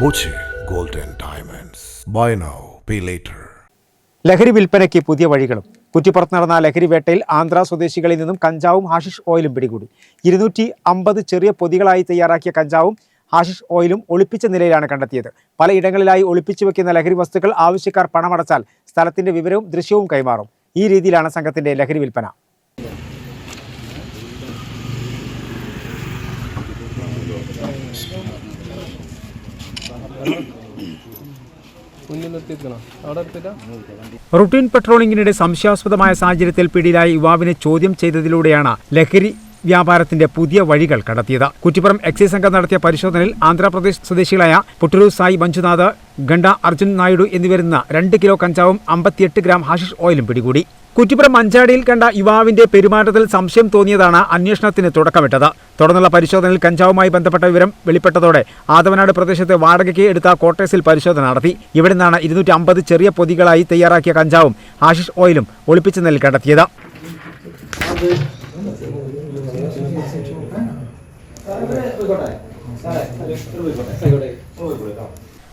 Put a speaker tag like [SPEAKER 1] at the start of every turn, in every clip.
[SPEAKER 1] Boche golden diamonds buy now pay later
[SPEAKER 2] ലഹരി വിൽപ്പനയ്ക്ക് പുതിയ വഴികളും. കുറ്റിപ്പുറത്ത് നടന്ന ലഹരി വേട്ടയിൽ ആന്ധ്ര സ്വദേശികളിൽ നിന്നും കഞ്ചാവും ഹാഷിഷ് ഓയിലും പിടികൂടി. ഇരുന്നൂറ്റി അമ്പത് ചെറിയ പൊതികളായി തയ്യാറാക്കിയ കഞ്ചാവും ഹാഷിഷ് ഓയിലും ഒളിപ്പിച്ച നിലയിലാണ് കണ്ടെത്തിയത്. പലയിടങ്ങളിലായി ഒളിപ്പിച്ചു വെക്കുന്ന ലഹരി വസ്തുക്കൾ ആവശ്യക്കാർ പണമടച്ചാൽ സ്ഥലത്തിന്റെ വിവരവും ദൃശ്യവും കൈമാറും. ഈ രീതിയിലാണ് സംഘത്തിന്റെ ലഹരി വിൽപ്പന. റുട്ടീൻ പെട്രോളിംഗിനിടെ സംശയാസ്പദമായ സാഹചര്യത്തിൽ പിടിയിലായ യുവാവിനെ ചോദ്യം ചെയ്തതിലൂടെയാണ് ലഹരി വ്യാപാരത്തിന്റെ പുതിയ വഴികൾ കണ്ടെത്തിയത്. കുറ്റിപ്പുറം എക്സൈസ് സംഘം നടത്തിയ പരിശോധനയിൽ ആന്ധ്രാപ്രദേശ് സ്വദേശികളായ പുട്ടൂരു സായി മഞ്ജുനാഥ് ഗണ്ട അർജുൻ നായിഡു എന്നിവരിൽ നിന്ന് രണ്ട് കിലോ കഞ്ചാവും അമ്പത്തിയെട്ട് ഗ്രാം ഹാഷിഷ് ഓയിലും പിടികൂടി. കുറ്റിപ്പുറം മഞ്ചാടിയിൽ കണ്ട യുവാവിന്റെ പെരുമാറ്റത്തിൽ സംശയം തോന്നിയതാണ് അന്വേഷണത്തിന് തുടക്കമിട്ടത്. തുടർന്നുള്ള പരിശോധനയിൽ കഞ്ചാവുമായി ബന്ധപ്പെട്ട വിവരം വെളിപ്പെട്ടതോടെ ആദവനാട് പ്രദേശത്തെ വാടകയ്ക്ക് എടുത്ത കോട്ടേഴ്സിൽ പരിശോധന നടത്തി. ഇവിടെ നിന്നാണ് ഇരുന്നൂറ്റി അമ്പത് ചെറിയ പൊതികളായി തയ്യാറാക്കിയ കഞ്ചാവും ഹാഷിഷ് ഓയിലും ഒളിപ്പിച്ച നിലയിൽ കണ്ടെത്തിയത്.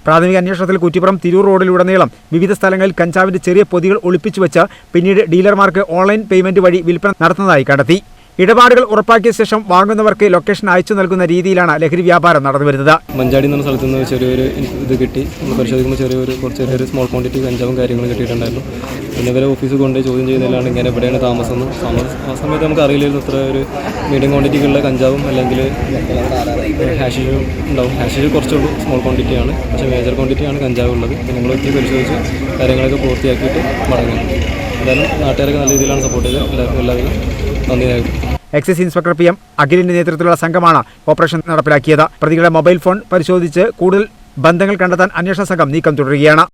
[SPEAKER 2] പ്രാഥമിക അന്വേഷണത്തിൽ കുറ്റിപ്പുറം തിരൂർ റോഡിലുടനീളം വിവിധ സ്ഥലങ്ങളിൽ കഞ്ചാവിന്റെ ചെറിയ പൊതികൾ ഒളിപ്പിച്ചു വെച്ച് പിന്നീട് ഡീലർമാർക്ക് ഓൺലൈൻ പേയ്മെന്റ് വഴി വിൽപ്പന നടത്തുന്നതായി കണ്ടെത്തി. ഇടപാടുകൾ ഉറപ്പാക്കിയ ശേഷം വാങ്ങുന്നവർക്ക് ലൊക്കേഷൻ അയച്ചു നൽകുന്ന രീതിയിലാണ് ലഹരി വ്യാപാരം നടന്നുവരുന്നത്.
[SPEAKER 3] മഞ്ചാടി എന്ന സ്ഥലത്ത് നിന്ന് ചെറിയൊരു ഇത് കിട്ടി. പരിശോധിക്കുമ്പോൾ ചെറിയൊരു കുറച്ച് ചെറിയൊരു സ്മോൾ ക്വാണ്ടിറ്റി കഞ്ചാവും കാര്യങ്ങളും കിട്ടിയിട്ടുണ്ടായിരുന്നു. പിന്നെ ഇവരെ ഓഫീസിൽ കൊണ്ട് ചോദ്യം ചെയ്യുന്നതിലാണ് ഇങ്ങനെ എവിടെയാണ് താമസം. ആ സമയത്ത് നമുക്ക് അറിയില്ലായിരുന്നു ഇത്ര ഒരു മീഡിയം ക്വാണ്ടിറ്റിക്കുള്ള കഞ്ചാവും അല്ലെങ്കിൽ ഹാഷിഷും ഉണ്ടാവും. ഹാഷിഷ് കുറച്ചുള്ളൂ സ്മോൾ ക്വാണ്ടിറ്റിയാണ് പക്ഷേ മേജർ ക്വാണ്ടിറ്റിയാണ് കഞ്ചാവ് ഉള്ളത്. ഞങ്ങൾ എത്തി പരിശോധിച്ച് കാര്യങ്ങളൊക്കെ പൂർത്തിയാക്കിയിട്ട് മടങ്ങി. എന്തായാലും നാട്ടുകാരൊക്കെ നല്ല രീതിയിലാണ് സപ്പോർട്ട് ചെയ്തത്. എല്ലാവർക്കും എല്ലാവരും നന്ദി
[SPEAKER 2] എക്സൈസ് ഇൻസ്പെക്ടർ പി എം അഖിലിന്റെ നേതൃത്വത്തിലുള്ള സംഘമാണ് ഓപ്പറേഷൻ നടപ്പിലാക്കിയത്. പ്രതികളുടെ മൊബൈൽ ഫോൺ പരിശോധിച്ച് കൂടുതൽ ബന്ധങ്ങൾ കണ്ടെത്താൻ അന്വേഷണ സംഘം നീക്കം തുടരുകയാണ്.